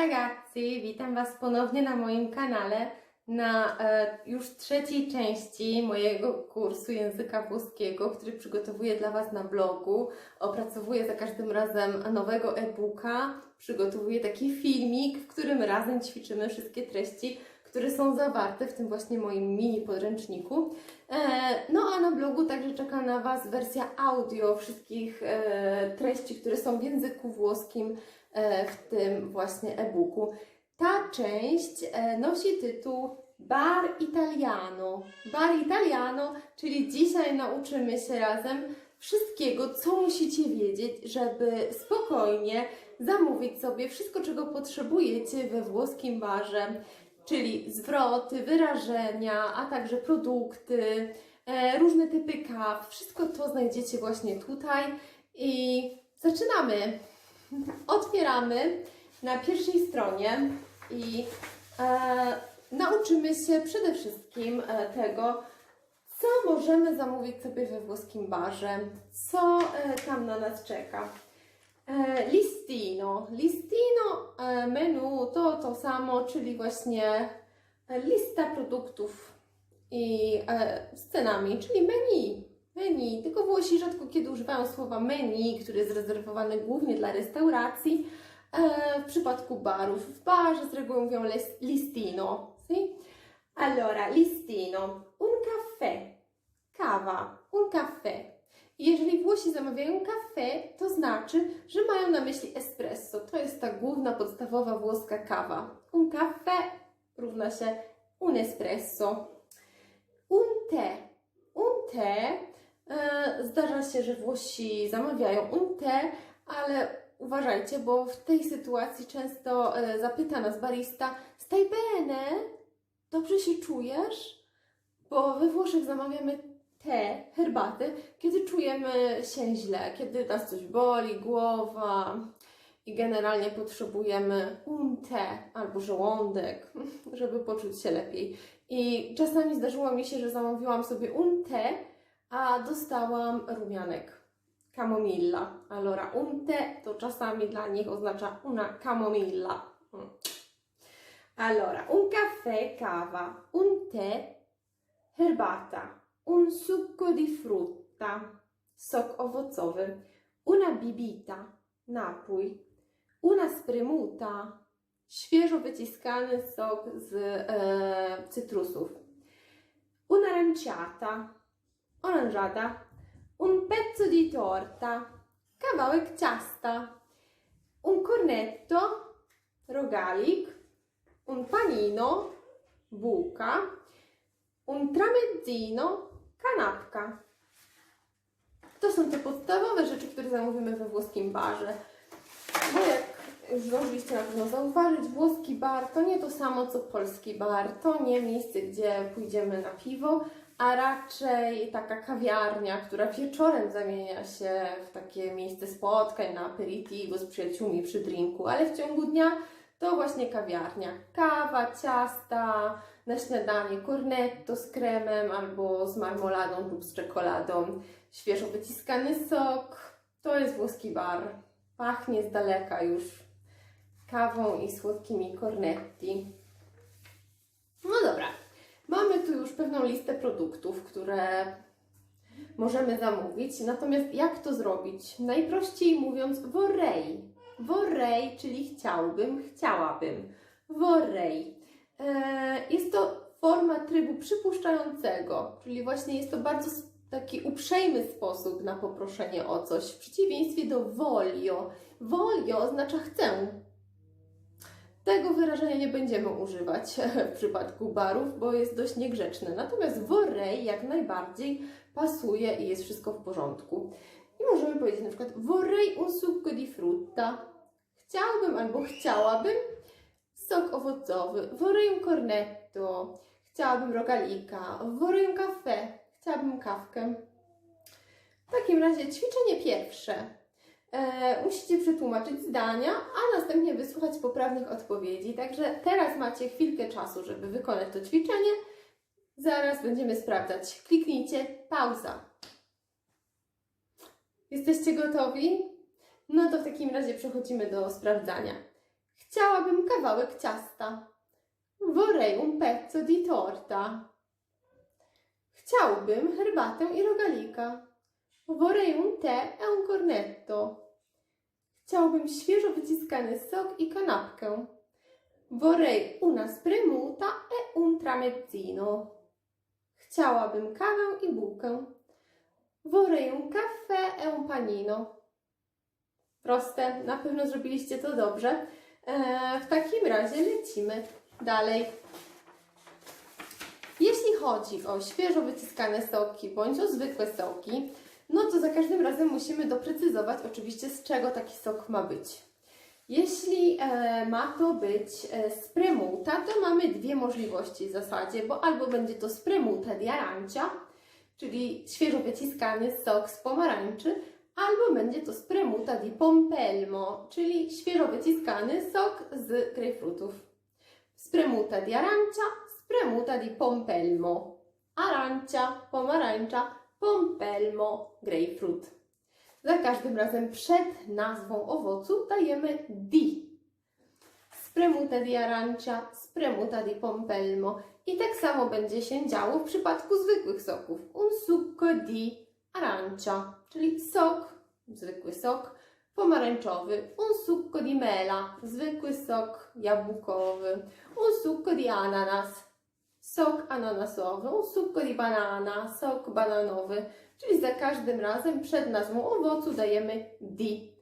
ragazzi, witam Was ponownie na moim kanale na e, już trzeciej części mojego kursu języka włoskiego, który przygotowuję dla Was na blogu. Opracowuję za każdym razem nowego e-booka, przygotowuję taki filmik, w którym razem ćwiczymy wszystkie treści, które są zawarte w tym właśnie moim mini podręczniku. E, no a na blogu także czeka na Was wersja audio wszystkich e, treści, które są w języku włoskim e, w tym właśnie e-booku. Ta część nosi tytuł Bar Italiano. Bar Italiano, czyli dzisiaj nauczymy się razem wszystkiego, co musicie wiedzieć, żeby spokojnie zamówić sobie wszystko, czego potrzebujecie we włoskim barze, czyli zwroty, wyrażenia, a także produkty, e, różne typy kaw. Wszystko to znajdziecie właśnie tutaj i zaczynamy. Otwieramy na pierwszej stronie i e, nauczymy się przede wszystkim e, tego, co możemy zamówić sobie we włoskim barze, co e, tam na nas czeka. E, listino. Listino e, menu to to samo, czyli właśnie e, lista produktów i z cenami, czyli menu. Menu, tylko Włosi rzadko kiedy używają słowa menu, które jest rezerwowane głównie dla restauracji. W przypadku barów, w barze z reguły mówią listino. Allora, listino, un caffè, kawa, un caffè. Jeżeli Włosi zamawiają kafe, to znaczy, że mają na myśli espresso. To jest ta główna, podstawowa włoska kawa. Un caffè równa się un espresso. Un té. Un té. E, zdarza się, że Włosi zamawiają un té, ale uważajcie, bo w tej sytuacji często e, zapyta nas barista stai bene? Dobrze się czujesz? Bo we Włoszech zamawiamy te herbaty, kiedy czujemy się źle, kiedy nas coś boli, głowa i generalnie potrzebujemy un te albo żołądek, żeby poczuć się lepiej. I czasami zdarzyło mi się, że zamówiłam sobie un te, a dostałam rumianek. Camomilla. Allora, un te to czasami dla nich oznacza una camomilla. Mm. Allora, un caffè cava, un tè herbata, un succo di frutta, sok owocowy, una bibita, napój, una spremuta, świeżo wyciskany sok z e, cytrusów, un'aranciata, oranżada, un pezzo di torta, kawałek ciasta, un cornetto, rogalik, un panino, bułka, un tramezzino, kanapka. To są te podstawowe rzeczy, które zamówimy we włoskim barze. Bo jak już zdążyliście na pewno zauważyć, włoski bar to nie to samo co polski bar. To nie miejsce, gdzie pójdziemy na piwo, a raczej taka kawiarnia, która wieczorem zamienia się w takie miejsce spotkań na aperitivo z przyjaciółmi przy drinku, ale w ciągu dnia to właśnie kawiarnia. Kawa, ciasta, na śniadanie cornetto z kremem albo z marmoladą lub z czekoladą, świeżo wyciskany sok. To jest włoski bar. Pachnie z daleka już kawą i słodkimi cornetti. No dobra, mamy tu już pewną listę produktów, które możemy zamówić. Natomiast jak to zrobić? Najprościej mówiąc, vorrei. Vorrei, czyli chciałbym, chciałabym. Vorrei. E, Jest to forma trybu przypuszczającego, czyli właśnie jest to bardzo taki uprzejmy sposób na poproszenie o coś, w przeciwieństwie do voglio. Voglio oznacza chcę. Tego wyrażenia nie będziemy używać w przypadku barów, bo jest dość niegrzeczne. Natomiast vorrei jak najbardziej pasuje i jest wszystko w porządku. I możemy powiedzieć na przykład vorrei un succo di frutta. Chciałbym albo chciałabym sok owocowy, un cornetto, chciałabym rogalika, un caffè, chciałabym kawkę. W takim razie ćwiczenie pierwsze. E, musicie przetłumaczyć zdania, a następnie wysłuchać poprawnych odpowiedzi. Także teraz macie chwilkę czasu, żeby wykonać to ćwiczenie. Zaraz będziemy sprawdzać. Kliknijcie pauza. Jesteście gotowi? No to w takim razie przechodzimy do sprawdzania. Chciałabym kawałek ciasta. Vorrei un pezzo di torta. Chciałbym herbatę i rogalika. Vorrei un tè e un cornetto. Chciałbym świeżo wyciskany sok i kanapkę. Vorrei una spremuta e un tramezzino. Chciałabym kawę i bułkę. Vorrei un caffè e un panino. Proste, na pewno zrobiliście to dobrze. Eee, w takim razie lecimy dalej. Jeśli chodzi o świeżo wyciskane soki bądź o zwykłe soki, no to za każdym razem musimy doprecyzować oczywiście z czego taki sok ma być. Jeśli e, ma to być e, to mamy dwie możliwości w zasadzie, bo albo będzie to spremuta di arancia, czyli świeżo wyciskany sok z pomarańczy, albo będzie to spremuta di pompelmo, czyli świeżo wyciskany sok z grejpfrutów. Spremuta di arancia, spremuta di pompelmo. Arancia, pomarańcza, pompelmo, grejpfrut. Za każdym razem przed nazwą owocu dajemy di. Spremuta di arancia, spremuta di pompelmo. I tak samo będzie się działo w przypadku zwykłych soków. Un succo di arancia, czyli sok, zwykły sok pomarańczowy. Un succo di mela, zwykły sok jabłkowy. Un succo di ananas, sok ananasowy. Un succo di banana, sok bananowy. Czyli za każdym razem przed nazwą owocu dajemy di.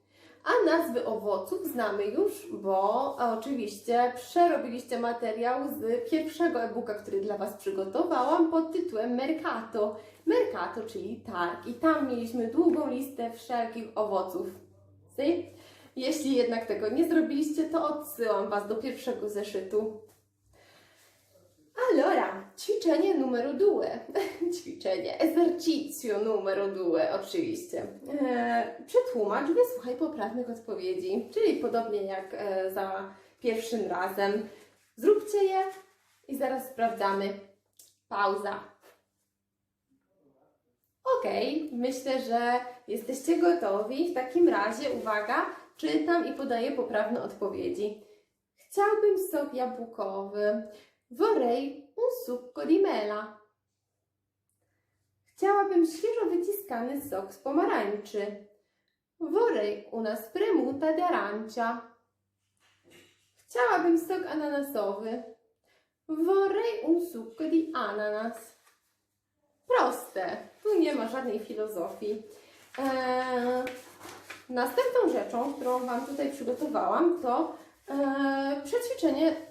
A nazwy owoców znamy już, bo oczywiście przerobiliście materiał z pierwszego e-booka, który dla Was przygotowałam pod tytułem Mercato. Mercato, czyli targ. I tam mieliśmy długą listę wszelkich owoców. Si? Jeśli jednak tego nie zrobiliście, to odsyłam Was do pierwszego zeszytu. Allora, ćwiczenie numero due. ćwiczenie, esercizio numero due, oczywiście. E, przetłumacz, wysłuchaj poprawnych odpowiedzi, czyli podobnie jak e, za pierwszym razem. Zróbcie je i zaraz sprawdzamy. Pauza. Okej, myślę, że jesteście gotowi. W takim razie, uwaga, czytam i podaję poprawne odpowiedzi. Chciałbym sok jabłkowy. Vorrei un succo di mela. Chciałabym świeżo wyciskany sok z pomarańczy. Vorrei una spremuta di arancia. Chciałabym sok ananasowy. Vorrei un succo di ananas. Proste. Tu nie ma żadnej filozofii. Eee, następną rzeczą, którą Wam tutaj przygotowałam, to eee, przećwiczenie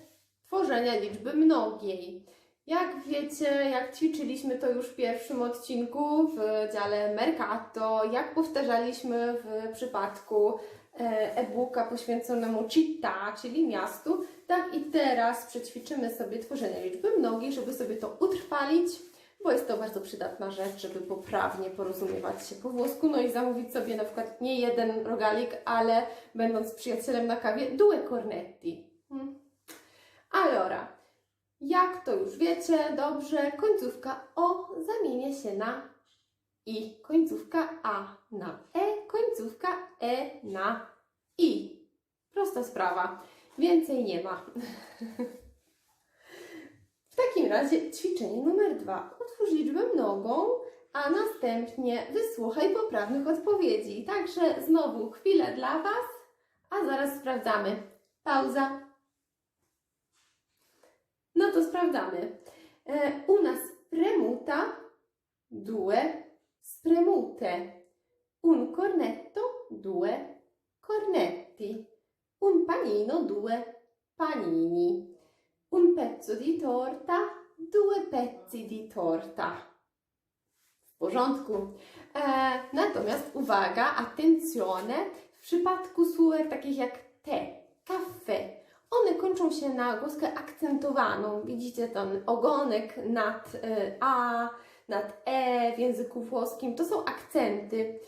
tworzenia liczby mnogiej. Jak wiecie, jak ćwiczyliśmy to już w pierwszym odcinku w dziale Mercato, jak powtarzaliśmy w przypadku e, e-booka poświęconemu città, czyli miastu, tak i teraz przećwiczymy sobie tworzenie liczby mnogiej, żeby sobie to utrwalić, bo jest to bardzo przydatna rzecz, żeby poprawnie porozumiewać się po włosku, no i zamówić sobie na przykład nie jeden rogalik, ale będąc przyjacielem na kawie, due cornetti. Allora, jak to już wiecie dobrze, końcówka O zamienia się na I, końcówka A na E, końcówka E na I. Prosta sprawa, więcej nie ma. W takim razie ćwiczenie numer dwa. Utwórz liczbę mnogą, a następnie wysłuchaj poprawnych odpowiedzi. Także znowu chwilę dla Was, a zaraz sprawdzamy. Pauza. No to sprawdzamy. E, una spremuta, due spremute. Un cornetto, due cornetti. Un panino, due panini. Un pezzo di torta, due pezzi di torta. W porządku. E, natomiast uwaga, attenzione, w przypadku słówek takich jak te, caffè, one kończą się na głoskę akcentowaną. Widzicie ten ogonek nad e, A, nad E w języku włoskim. To są akcenty.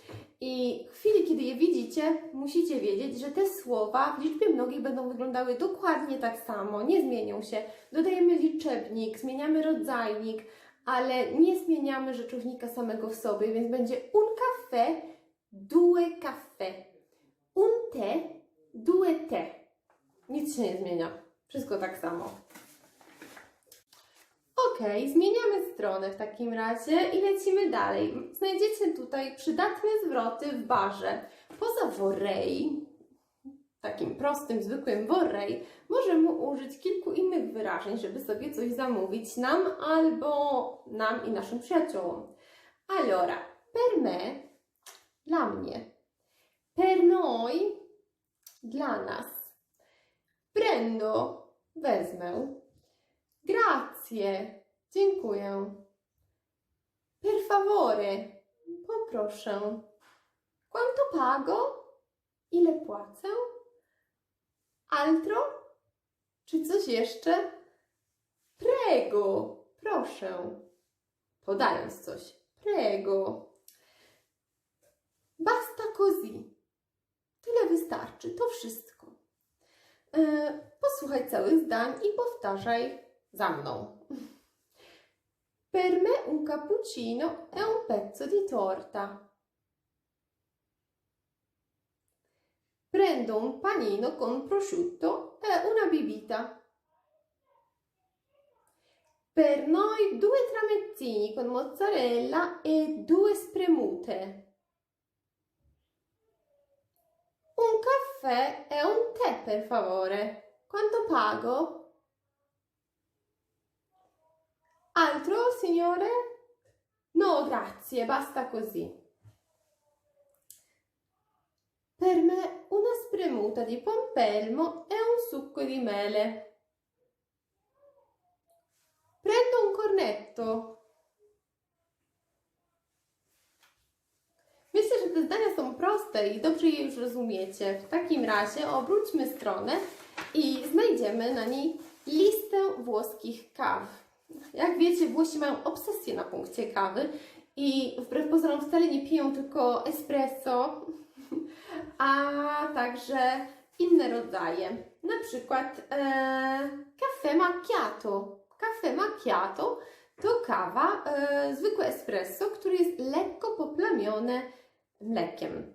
I w chwili, kiedy je widzicie, musicie wiedzieć, że te słowa w liczbie mnogiej będą wyglądały dokładnie tak samo, nie zmienią się. Dodajemy liczebnik, zmieniamy rodzajnik, ale nie zmieniamy rzeczownika samego w sobie, więc będzie un caffè, due caffè, un tè, due tè. Nic się nie zmienia. Wszystko tak samo. Ok, zmieniamy stronę w takim razie i lecimy dalej. Znajdziecie tutaj przydatne zwroty w barze. Poza worei, takim prostym, zwykłym worei, możemy użyć kilku innych wyrażeń, żeby sobie coś zamówić nam albo nam i naszym przyjaciołom. Allora, per me, dla mnie. Per noi, dla nas. Prendo, wezmę. Grazie, dziękuję. Per favore, poproszę. Quanto pago? Ile płacę? Altro? Czy coś jeszcze? Prego, proszę. Podając coś. Prego. Basta così. Tyle wystarczy, to wszystko. Posłuchaj całych zdań i powtarzaj za mną. Per me un cappuccino è un pezzo di torta. Prendo un panino con prosciutto e una bibita. Per noi due tramezzini con mozzarella e due spremute. Un caffè e un tè, per favore. Quanto pago? Altro, signore? No, grazie, basta così. Per me una spremuta di pompelmo e un succo di mele. Prendo un cornetto. Te zdania są proste i dobrze je już rozumiecie. W takim razie obróćmy stronę i znajdziemy na niej listę włoskich kaw. Jak wiecie, Włosi mają obsesję na punkcie kawy i wbrew pozorom wcale nie piją tylko espresso, a także inne rodzaje. Na przykład e, caffè macchiato. Caffè macchiato to kawa, e, zwykłe espresso, które jest lekko poplamione mlekiem.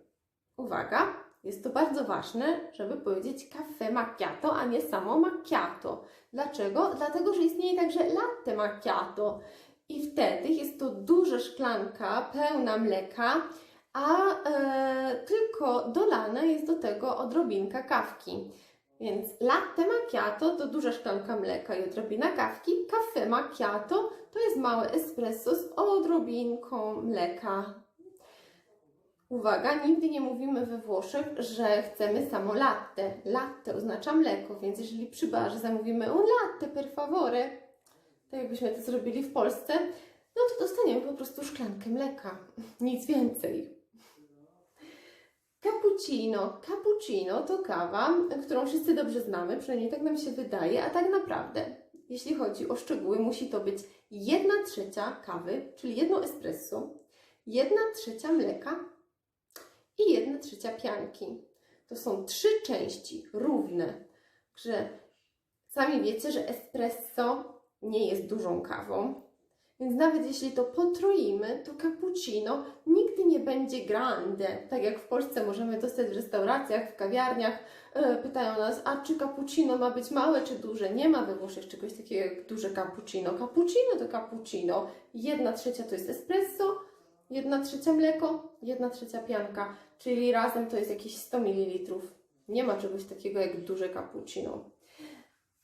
Uwaga, jest to bardzo ważne, żeby powiedzieć caffè macchiato, a nie samo macchiato. Dlaczego? Dlatego, że istnieje także latte macchiato i wtedy jest to duża szklanka pełna mleka, a e, tylko dolana jest do tego odrobinka kawki. Więc latte macchiato to duża szklanka mleka i odrobina kawki. Caffè macchiato to jest małe espresso z odrobinką mleka. Uwaga, nigdy nie mówimy we Włoszech, że chcemy samo latte. Latte oznacza mleko, więc jeżeli przy barze zamówimy un latte per favore, tak jakbyśmy to zrobili w Polsce, no to dostaniemy po prostu szklankę mleka. Nic więcej. Cappuccino. Cappuccino to kawa, którą wszyscy dobrze znamy, przynajmniej tak nam się wydaje, a tak naprawdę, jeśli chodzi o szczegóły, musi to być jedna trzecia kawy, czyli jedno espresso, jedna trzecia mleka i jedna trzecia pianki. To są trzy części równe, że sami wiecie, że espresso nie jest dużą kawą, więc nawet jeśli to potroimy, to cappuccino nigdy nie będzie grande. Tak jak w Polsce możemy dostać w restauracjach, w kawiarniach. E, pytają nas, a czy cappuccino ma być małe czy duże? Nie ma we Włoszech czegoś takiego jak duże cappuccino. Cappuccino to cappuccino. Jedna trzecia to jest espresso, jedna trzecia mleko, jedna trzecia pianka. Czyli razem to jest jakieś 100 ml. Nie ma czegoś takiego jak duże cappuccino.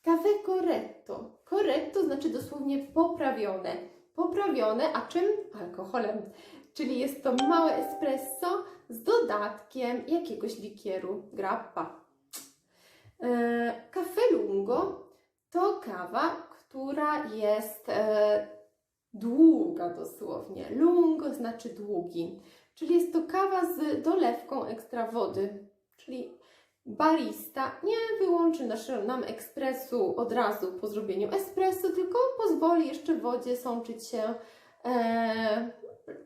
Caffè corretto. Corretto znaczy dosłownie poprawione. Poprawione, a czym? Alkoholem. Czyli jest to małe espresso z dodatkiem jakiegoś likieru, grappa. E, Caffè lungo to kawa, która jest e, długa dosłownie. Lungo znaczy długi. Czyli jest to kawa z dolewką ekstra wody. Czyli barista nie wyłączy nam ekspresu od razu po zrobieniu espresso, tylko pozwoli jeszcze wodzie sączyć się e,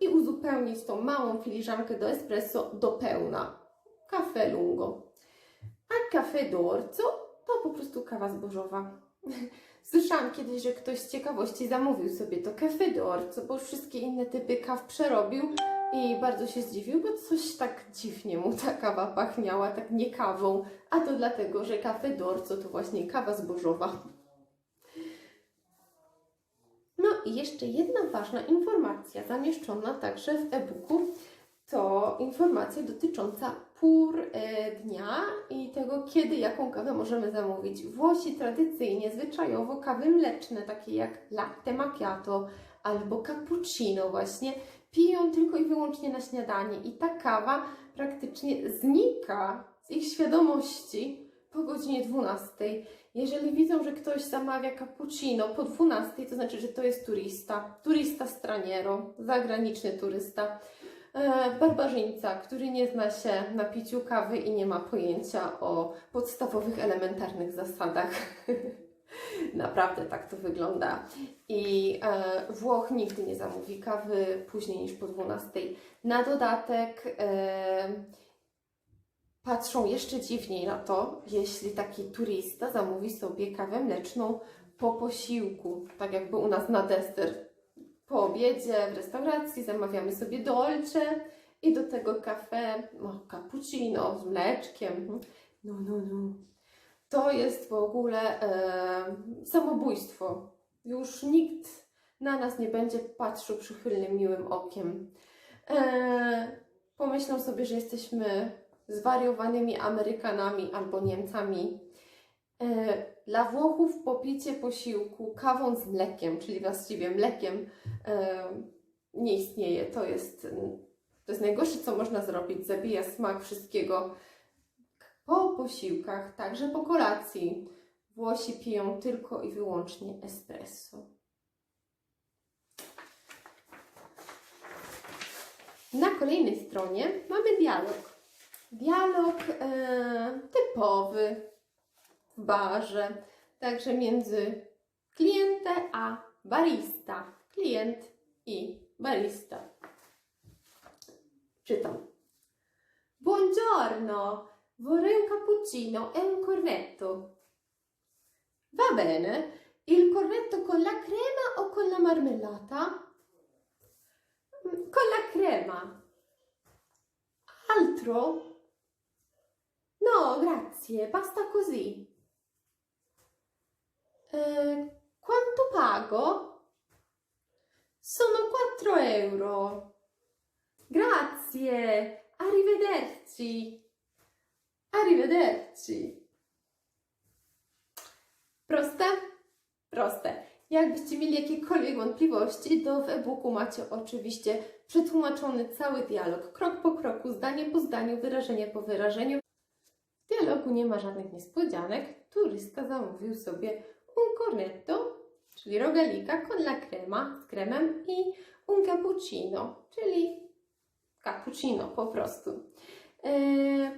i uzupełnić tą małą filiżankę do espresso do pełna. Caffè lungo. A caffè d'orzo to po prostu kawa zbożowa. Słyszałam kiedyś, że ktoś z ciekawości zamówił sobie to caffè d'orzo, bo wszystkie inne typy kaw przerobił I bardzo się zdziwił, bo coś tak dziwnie mu ta kawa pachniała, tak nie kawą, a to dlatego, że Cafe Dorco to właśnie kawa zbożowa. No i jeszcze jedna ważna informacja zamieszczona także w e-booku to informacja dotycząca pór e, dnia i tego, kiedy jaką kawę możemy zamówić. Włosi tradycyjnie, zwyczajowo kawy mleczne, takie jak latte macchiato albo cappuccino właśnie, piją tylko i wyłącznie na śniadanie i ta kawa praktycznie znika z ich świadomości po godzinie 12. Jeżeli widzą, że ktoś zamawia cappuccino po 12, to znaczy, że to jest turista, turista straniero, zagraniczny turysta barbarzyńca, który nie zna się na piciu kawy i nie ma pojęcia o podstawowych, elementarnych zasadach. Naprawdę tak to wygląda. I e, Włoch nigdy nie zamówi kawy później niż po 12. Na dodatek e, patrzą jeszcze dziwniej na to, jeśli taki turista zamówi sobie kawę mleczną po posiłku, tak jakby u nas na deser po obiedzie w restauracji zamawiamy sobie dolce i do tego kafe, no, cappuccino z mleczkiem. No, no, no. To jest w ogóle e, samobójstwo. Już nikt na nas nie będzie patrzył przychylnym, miłym okiem. E, pomyślą sobie, że jesteśmy zwariowanymi Amerykanami albo Niemcami. E, dla Włochów popicie posiłku kawą z mlekiem, czyli właściwie mlekiem, e, nie istnieje. To jest, to jest najgorsze, co można zrobić. Zabija smak wszystkiego. Po posiłkach, także po kolacji, Włosi piją tylko i wyłącznie espresso. Na kolejnej stronie mamy dialog. Dialog e, typowy barze, także między klientem a barista. Klient i barista. Czytam. Buongiorno, vorrei un cappuccino e un cornetto. Va bene, il cornetto con la crema o con la marmellata? Mm, Con la crema. Altro? No, grazie, basta così. Eh, quanto pago? Sono 4 euro. Grazie, arrivederci. Arrivederci. Proste? Proste. Jakbyście mieli jakiekolwiek wątpliwości, to w e-booku macie oczywiście przetłumaczony cały dialog, krok po kroku, zdanie po zdaniu, wyrażenie po wyrażeniu. W dialogu nie ma żadnych niespodzianek. Turysta zamówił sobie un cornetto, czyli rogalika con la crema z kremem i un cappuccino, czyli cappuccino po prostu. Eee,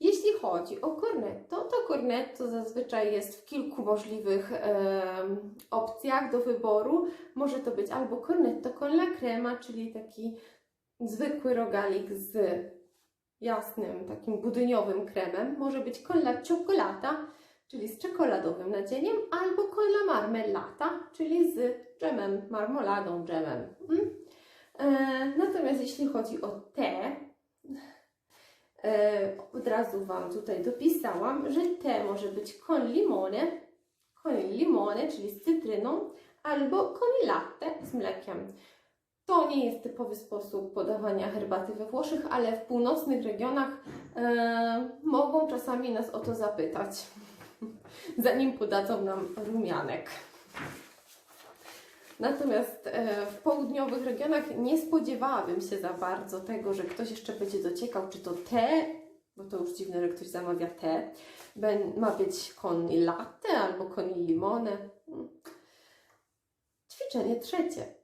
jeśli chodzi o cornetto, to cornetto zazwyczaj jest w kilku możliwych em, opcjach do wyboru. Może to być albo cornetto con la crema, czyli taki zwykły rogalik z jasnym, takim budyniowym kremem. Może być con la cioccolata, czyli z czekoladowym nadzieniem, albo con la marmellata, czyli z dżemem, marmoladą, dżemem. Mm? E, natomiast jeśli chodzi o te, e, od razu Wam tutaj dopisałam, że te może być con limone, con limone, czyli z cytryną, albo con latte z mlekiem. To nie jest typowy sposób podawania herbaty we Włoszech, ale w północnych regionach e, mogą czasami nas o to zapytać, zanim podadzą nam rumianek. Natomiast e, w południowych regionach nie spodziewałabym się za bardzo tego, że ktoś jeszcze będzie dociekał, czy to te, bo to już dziwne, że ktoś zamawia te, ma być con il latte albo con il limone. Ćwiczenie trzecie.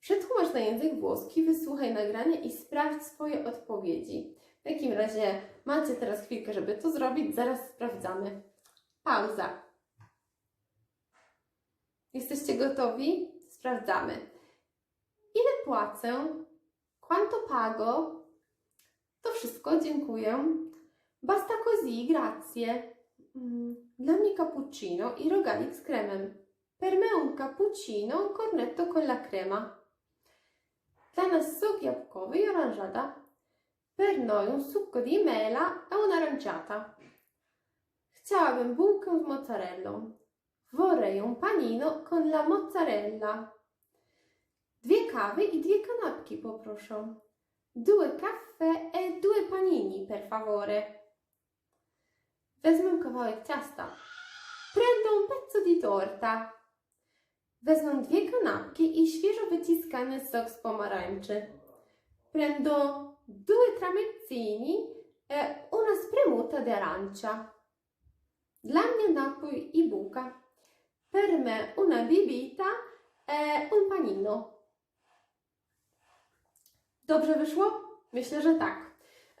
Przetłumacz na język włoski, wysłuchaj nagrania i sprawdź swoje odpowiedzi. W takim razie macie teraz chwilkę, żeby to zrobić, zaraz sprawdzamy. Pauza. Jesteście gotowi? Sprawdzamy. Ile płacę? Quanto pago? To wszystko, dziękuję. Basta così, grazie. Mm, Dla mnie cappuccino i rogalik z kremem. Per me un cappuccino, cornetto con la crema. Dla nas sok jabłkowy i oranżata. Per noi un succo di mela e un'aranciata. Chciałabym bułkę z mozzarellą. Vorrei un panino con la mozzarella. Dwie kawy i dwie kanapki poproszę. Due caffè e due panini, per favore. Wezmę kawałek ciasta. Prendo un pezzo di torta. Wezmę dwie kanapki i świeżo wyciskany sok z pomarańczy. Prendo due tramezzini e una spremuta di arancia. Dla mnie napój i bułka. Per me una bibita e un panino. Dobrze wyszło? Myślę, że tak.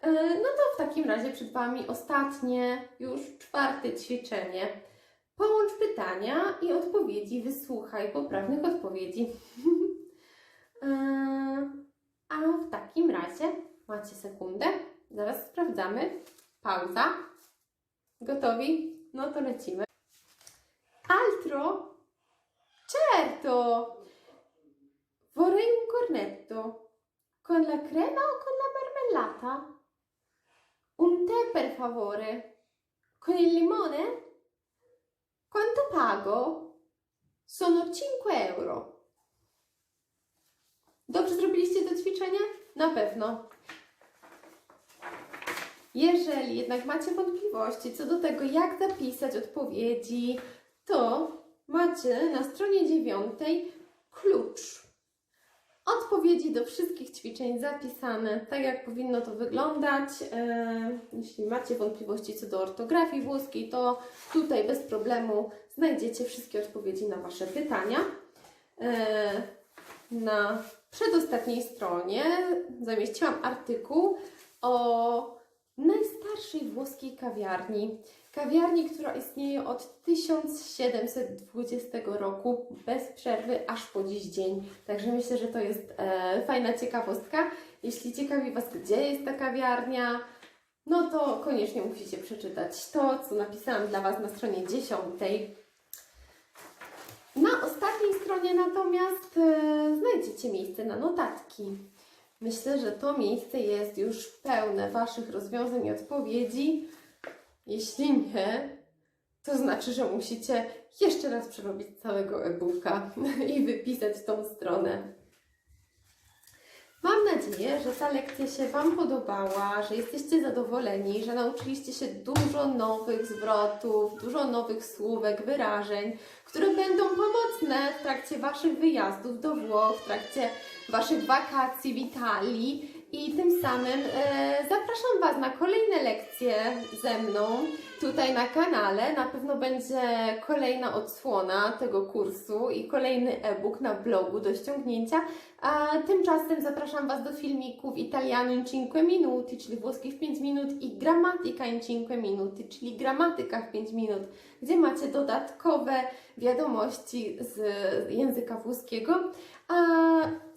E, No to w takim razie przed Wami ostatnie, już czwarte ćwiczenie. Połącz pytania i odpowiedzi, wysłuchaj poprawnych odpowiedzi. E, A w takim razie macie sekundę, zaraz sprawdzamy. Pauza. Gotowi? No to lecimy. Altro? Certo! Vorrei un cornetto. Con la crema o con la marmellata? Un tè per favore. Con il limone? Quanto pago? Sono 5 euro. Dobrze zrobiliście to ćwiczenie? Na pewno. Jeżeli jednak macie wątpliwości co do tego, jak zapisać odpowiedzi, to macie na stronie dziewiątej klucz. Odpowiedzi do wszystkich ćwiczeń zapisane, tak jak powinno to wyglądać. E, Jeśli macie wątpliwości co do ortografii włoskiej, to tutaj bez problemu znajdziecie wszystkie odpowiedzi na Wasze pytania. E, Na przedostatniej stronie zamieściłam artykuł o najstarszej włoskiej kawiarni. Kawiarni, która istnieje od 1720 roku bez przerwy aż po dziś dzień. Także myślę, że to jest e, fajna ciekawostka. Jeśli ciekawi Was, gdzie jest ta kawiarnia, no to koniecznie musicie przeczytać to, co napisałam dla Was na stronie 10. Na ostatniej stronie natomiast e, znajdziecie miejsce na notatki. Myślę, że to miejsce jest już pełne Waszych rozwiązań i odpowiedzi. Jeśli nie, to znaczy, że musicie jeszcze raz przerobić całego e-booka i wypisać tą stronę. Mam nadzieję, że ta lekcja się Wam podobała, że jesteście zadowoleni, że nauczyliście się dużo nowych zwrotów, dużo nowych słówek, wyrażeń, które będą pomocne w trakcie Waszych wyjazdów do Włoch, w trakcie Waszych wakacji w Italii. I tym samym e, zapraszam Was na kolejne lekcje ze mną tutaj na kanale. Na pewno będzie kolejna odsłona tego kursu i kolejny e-book na blogu do ściągnięcia. A tymczasem zapraszam Was do filmików Italiano in 5 minuti, czyli włoski w 5 minut i Grammatica in 5 minuti, czyli gramatyka w 5 minut, gdzie macie dodatkowe wiadomości z języka włoskiego. A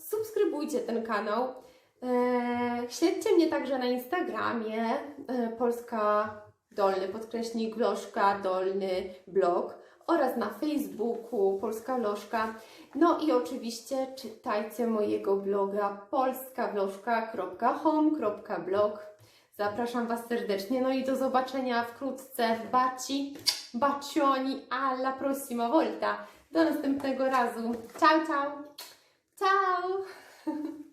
subskrybujcie ten kanał. Eee, śledźcie mnie także na Instagramie e, Polska Dolny podkreśnik Wloszka Dolny blog oraz na Facebooku Polska Wloszka. No i oczywiście czytajcie mojego bloga polskawloszka.home.blog. Zapraszam Was serdecznie. No i do zobaczenia wkrótce w Baci. Bacioni alla prossima volta. Do następnego razu. Ciao, ciao. Ciao.